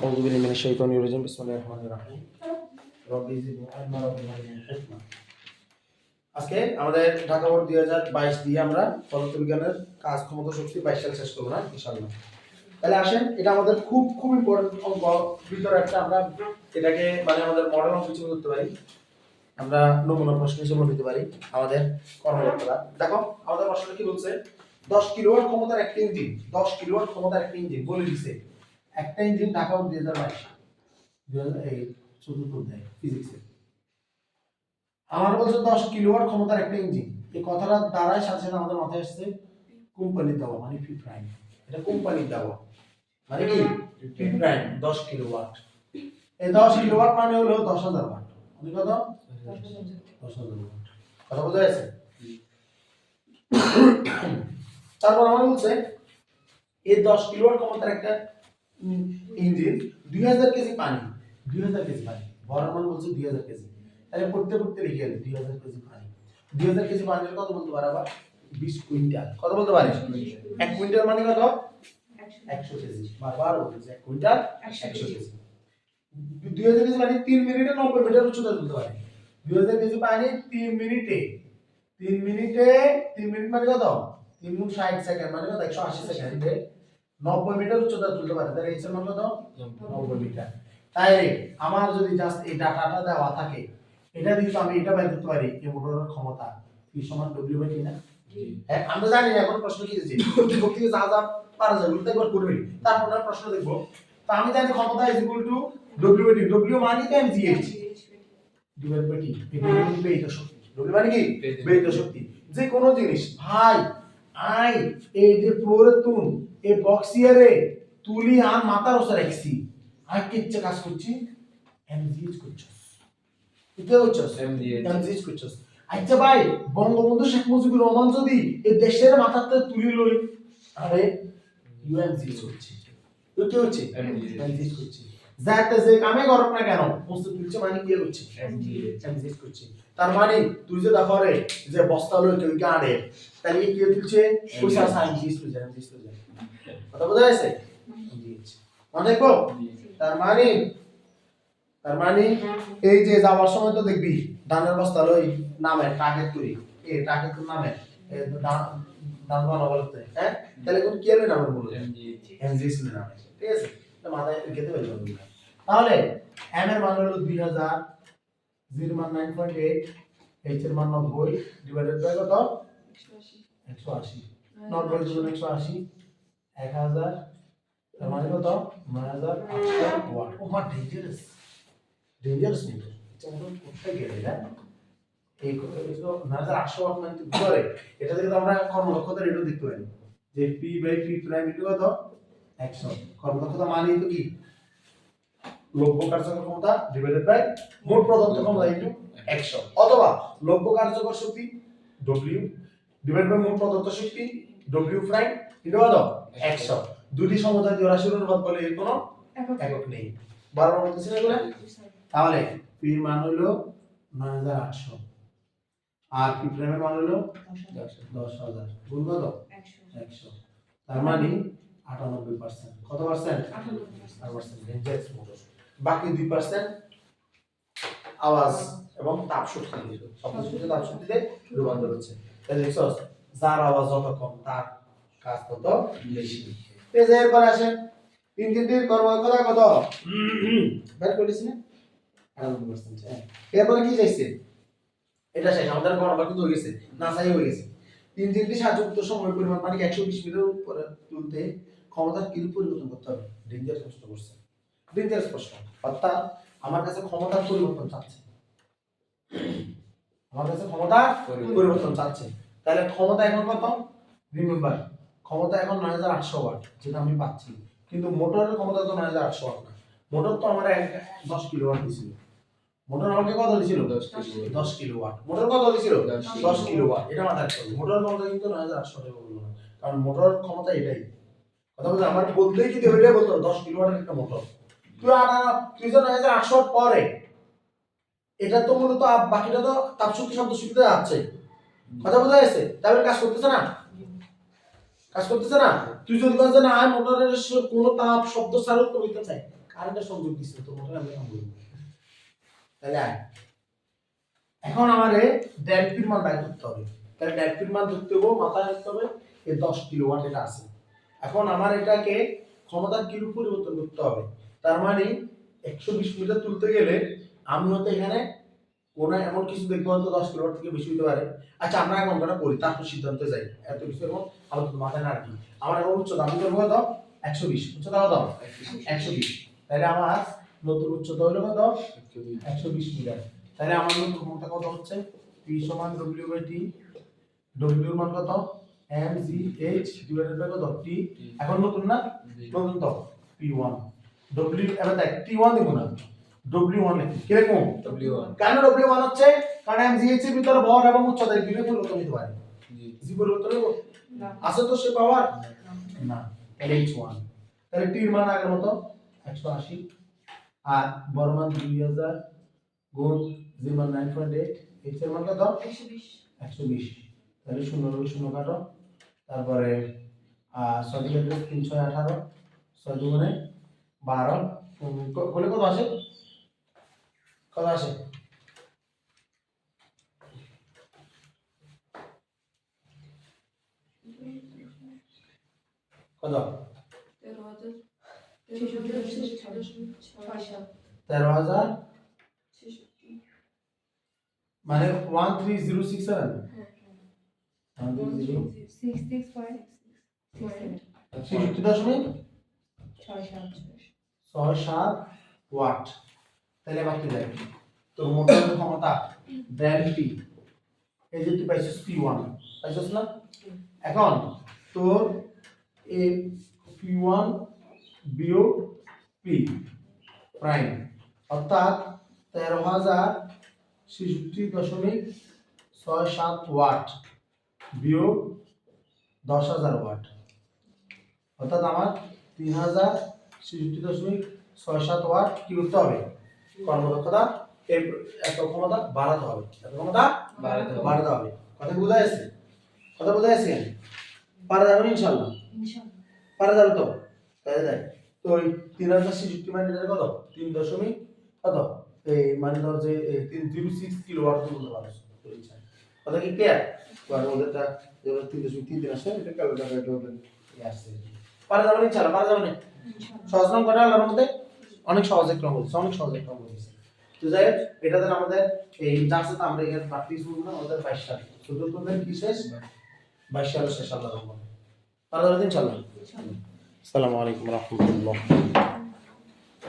أعوذ بالله من الشيطان الرجيم بسم الله الرحمن الرحيم ربي زدني علما ربي زدني حكمة আজকে আমাদের ঢাকা বোর্ড দুই হাজার বাইশ দিয়ে আমরা পদার্থবিজ্ঞানের কাজ ক্ষমতা শক্তি বাইশ সাল শেষ করবো না ইনশাল্লাহ তাহলে আসেন এটা আমাদের খুব খুব ইম্পর্টেন্ট অঙ্ক ভিতরে একটা আমরা এটাকে মানে আমাদের মডেল অঙ্ক হিসেবে করতে পারি আমরা নমুনা প্রশ্ন হিসেবে নিতে পারি আমাদের কর্মকর্তারা দেখো আমাদের প্রশ্নটা কি বলছে দশ কিলোওয়াট ক্ষমতার একটা ইঞ্জিন দশ কিলোওয়াট ক্ষমতার একটা ইঞ্জিন বলে দিছে একটা ইঞ্জিন ঢাকা দুই হাজার বাইশ দুই হাজার এই চতুর্থ অধ্যায় ফিজিক্সে আমার বলছে দশ কিলোওয়াট ক্ষমতার একটা ইঞ্জিন এই কথাটা দ্বারাই সাথে সাথে আমাদের মাথায় আসছে কোম্পানির দেওয়া মানে ফি প্রাইম এটা কোম্পানির দেওয়া। মানে কি? ফি প্রাইম দশ কিলোওয়াট এই দশ কিলোওয়াট মানে হলো দশ হাজার ওয়াট মানে কত দশ হাজার ওয়াট কথা বোঝা যাচ্ছে তারপর আমার বলছে এই দশ কিলোওয়াট ক্ষমতার একটা ইঞ্জিন দুই হাজার কেজি পানি দুই হাজার কেজি পানি মান বলছে দুই হাজার কেজি। তাহলে পড়তে পড়তে লিখে গেলে দুই হাজার কেজি পানি। দুই হাজার কেজি পানির কত বলতে পারে আবার? বিশ কুইন্টাল। কত বলতে পারিস এক কুইন্টাল মানে কত? একশো কেজি। বারবার বলতেছে এক কুইন্টাল একশো কেজি। দুই হাজার কেজি পানি তিন মিনিটে নব্বই মিটার উচ্চতা তুলতে পারে। দুই হাজার কেজি পানি তিন মিনিটে। তিন মিনিটে তিন মিনিট মানে কত? তিন গুণ ষাট সেকেন্ড মানে কত? একশো আশি সেকেন্ডে। নব্বই মিটার উচ্চতা তুলতে পারে। তাহলে এইচের মান কত নব্বই মিটার। তাই আমার যদি জাস্ট এই ডাটাটা দেওয়া থাকে এটা দিয়ে তো আমি এটা বের করতে পারি এই মোটরের ক্ষমতা। কি সমান ডব্লিউ বাই টি না? হ্যাঁ আমরা জানি এখন প্রশ্ন কি দিয়েছে থেকে যা যা পারা ওগুলো তো একবার করবে তারপর আমরা প্রশ্ন দেখব। তো আমি জানি ক্ষমতা is equal to W by T W মানে কি? আমি জিএইচ ডিভাইড বাই টি বেইত শক্তি। ডব্লিউ মানে কি? বেইত শক্তি। যে কোনো জিনিস ভাই আই এই যে ফ্লোরে তুন এই বক্স ইয়ারে তুলি আর মাথার ওসে রাখছি। আর কিচ্ছে কাজ করছি। এমজিএইচ করছস। এটা হচ্ছস এমজিএইচ। করছস। আচ্ছা ভাই বঙ্গবন্ধু শেখ মুজিবুর রহমান যদি এই দেশের মাথাতে তুলি লই আরে ইউএমজিএইচ করছি তো কি হচ্ছে। এমজিএইচ। করছি যাতে যে কামে করক না কেন বস্তু তুলছে মানে কি হচ্ছে? এমজিএইচ। করছি তার মানে তুই যে দেখো রে যে বস্তা লই কেউ কে আনে তাহলে কি তুলছে কথা বোঝা যাচ্ছে এমজিএইচ মনে দেখো তার মানে? তার মানে এই যে যাওয়ার সময় তো দেখবি ধানের বস্তা লই নামে টাকের তুই এই টাকের তুই নামে ধান বানা বলতে হ্যাঁ? তাহলে কোন কি বলতে নামে ঠিক আছে? মাথায় রেখে দেবে তাহলে এম এর মান হলো 2000 জির মান 9.8 এইচ এর মান 90 ডিভাইডেড বাই কত? 180 90 যোগ 180 1000 তার মানে কত? 9800 ওয়াট। ও মা ডেঞ্জারাস ডেঞ্জারাস নিউজ যেমন কোথায় গেলে না এই কথা কিছু আটশো ওয়াট মানে ঘরে এটা থেকে আমরা কর্মদক্ষতার এটা দেখতে পারি। যে পি বাই পি প্রাইম কত? একশো। কর্মদক্ষতা মানে তো কি? লব্য কার্যকর ক্ষমতা ডিভাইডেড বাই মোট প্রদত্ত ক্ষমতা ইন্টু একশো। অথবা লব্য কার্যকর শক্তি ডব্লিউ ডিভাইড বাই মোট প্রদত্ত শক্তি ডব্লিউ প্রাইম ইন্টু কত একশো। দুটি সমতা রাশির অনুপাত বলে এর কোনো একক নেই। বারবার বলতেছি না এগুলো? তাহলে পি এর মান হলো নয় হাজার আটশো। আর পি প্রাইমের মান হলো দশ হাজার। গুণ কত? একশো। তার মানে আটানব্বই পার্সেন্ট কত পার্সেন্ট আট পার্সেন্ট ডেঞ্জারাস মোটর বাকি দুই পার্সেন্ট আওয়াজ এবং তাপ শক্তি শব্দ শক্তি তাপ শক্তিতে রূপান্তর হচ্ছে। তাহলে যার আওয়াজ যত কম তার কাজ তত বেশি। পেজে এরপর আসেন। ইঞ্জিনটির কর্মক্ষমতা কত? বের করেছি না? হ্যাঁ। এরপরে কি চাইছে? এটা শেষ আমাদের গণনা কিন্তু হয়ে গেছে নাসাই হয়ে গেছে। তিন ইঞ্জিনটি সাহায্যযুক্ত সময় পরিমাণ পানি একশো বিশ মিটার উপরে তুলতে ক্ষমতার কিরূপ পরিবর্তন করতে হবে? ডেঞ্জারাস প্রশ্ন করছে। ডেঞ্জারাস প্রশ্ন অর্থাৎ আমার কাছে ক্ষমতার পরিবর্তন চাচ্ছে। আমার কাছে ক্ষমতা পরিবর্তন। চাচ্ছে। তাহলে ক্ষমতা এখন কত? রিমেম্বার ক্ষমতা এখন নয় হাজার আটশো ওয়াট যেটা আমি পাচ্ছি। কিন্তু মোটরের ক্ষমতা তো নয় হাজার আটশো ওয়াট না। মোটর তো আমার দশ কিলো ওয়াট দিছিল। মোটর আমাকে কত দিছিল? দশ কিলো ওয়াট মোটর কত দিছিল? দশ কিলো ওয়াট এটা মাথায় রাখতে হবে। মোটর ক্ষমতা কিন্তু নয় হাজার আটশো টাকা বলব না। কারণ মোটর ক্ষমতা এটাই। কথা বলতে আমার বলতেই যদি ওইটাই বলতো দশ কিলো ওয়াটের একটা মোটর। তুই আটা তুই যে নয় হাজার আটশো পরে এটা তো মূলত বাকিটা তো তাপ শক্তি, শব্দ শক্তিতে যাচ্ছে কথা বোঝা যাচ্ছে তারপরে কাজ করতেছে না? কাজ করতেছে না? তুই যদি বলছ না আর মোটরের কোনো তাপ, শব্দ ছাড়া হইতে চাই। কারেন্টের সংযোগ দিচ্ছে তো মোটর আমি কাম করব তাহলে আয়। এখন আমারে ডেলপির মান বাই করতে হবে। তাহলে ডেলপির মান ধরতে হবে মাথায় রাখতে হবে এই দশ কিলো ওয়াট এটা আছে। এখন আমার এটাকে ক্ষমতার কিলো পরিবর্তন করতে হবে? তার মানে একশো বিশ মিটার তুলতে গেলে আমি হয়তো এখানে কোনো এমন কিছু দেখব হয়তো দশ কিলো ওয়াট থেকে বেশি হতে পারে। আচ্ছা আমরা এখন অঙ্কটা করি তারপর সিদ্ধান্তে যাই। এত কিছু এরকম আমার তো মাথায় না কি আমার এখন উচ্চতা আমি করব কত একশো বিশ। উচ্চতা কত? একশো বিশ। তাহলে আমার নতুন উচ্চতা হলো কত? একশো বিশ মিটার। তাহলে আমার নতুন ক্ষমতা কত হচ্ছে? পি সমান ডব্লিউ বাই টি ডব্লিউর মান কত? M G H divided by কত? টি এখন নতুন না? নতুন তো? পি ওয়ান ডব্লিউ এবার দেখ টি ওয়ান দিব না। ডব্লিউ ওয়ান লিখি কেন ডব্লিউ ওয়ান হচ্ছে? কারণ এম জি এইচ এর ভিতরে ভর এবং উচ্চতা এই দুটো পরিবর্তন হতে পারে। জি। পরিবর্তন হলো আছে তো সে পাওয়ার না। তাহলে এইচ ওয়ান তাহলে টির মান আগের মতো একশো আশি। আর বড় মান দুই হাজার গুণ জির মান নাইন পয়েন্ট এইট এইচ এর মান কত একশো বিশ। একশো বিশ। তাহলে শূন্য রোগ শূন্য কাটো। তারপরে ছয় দিকে তিন ছয় আঠারো। ছয় দুগুণে বারো। করলে কত আসে? কত আসে কত তেরো হাজার মানে one three zero six seven হ্যাঁ ছেষট্টি দশমিক ছয় সাত ওয়াট তাহলে বাকি যায়। তোর মোটর ক্ষমতা ডেল পি এই যে তুই পাইছিস পি ওয়ান পাইছিস না? এখন তোর এ পি ওয়ান বিয়োগ পি প্রাইম অর্থাৎ তেরো হাজার ছেষট্টি দশমিক ছয় সাত ওয়াট বিয়োগ দশ হাজার ওয়াট। অর্থাৎ আমার তিন হাজার ছেষট্টি দশমিক ছয় সাত ওয়াট কি করতে হবে? কর্মদক্ষতা এর এত ক্ষমতা বাড়াতে হবে। এত ক্ষমতা বাড়াতে হবে। বাড়াতে হবে। কথা বোঝা যাচ্ছে? কথা বোঝা যাচ্ছে পারা যাবে ইনশাল্লাহ পারা যাবে তো? তাই দেখ তো ওই তিন হাজার ছেষট্টি মানে কত? তিন দশমিক কত? এই মানে ধর যে তিন জিরো সিক্স কিলো ওয়াট তুলতে পারছ তোর কথা কি ক্লিয়ার আর ওদেরটা যেগুলো তিন দশমিক তিন দিন আসে এটা ক্যালকুলেটার আসছে। পারা যাবে ইনশাল্লাহ পারা যাবে সহজ নাম কটা আল্লাহর মধ্যে অনেক সহজে একটা হয়েছে অনেক সহজে একটা হয়েছে তো যাই হোক, এটা এটাতে আমাদের এই যার তো আমরা এখানে প্র্যাকটিস করব না আমাদের বাইশ সাল চতুর্থদের কি শেষ? বাইশ সাল শেষ আল্লাহ রহমান পারা যাবে তো ইনশাল্লাহ আসসালামু আলাইকুম রহমতুল্লাহ।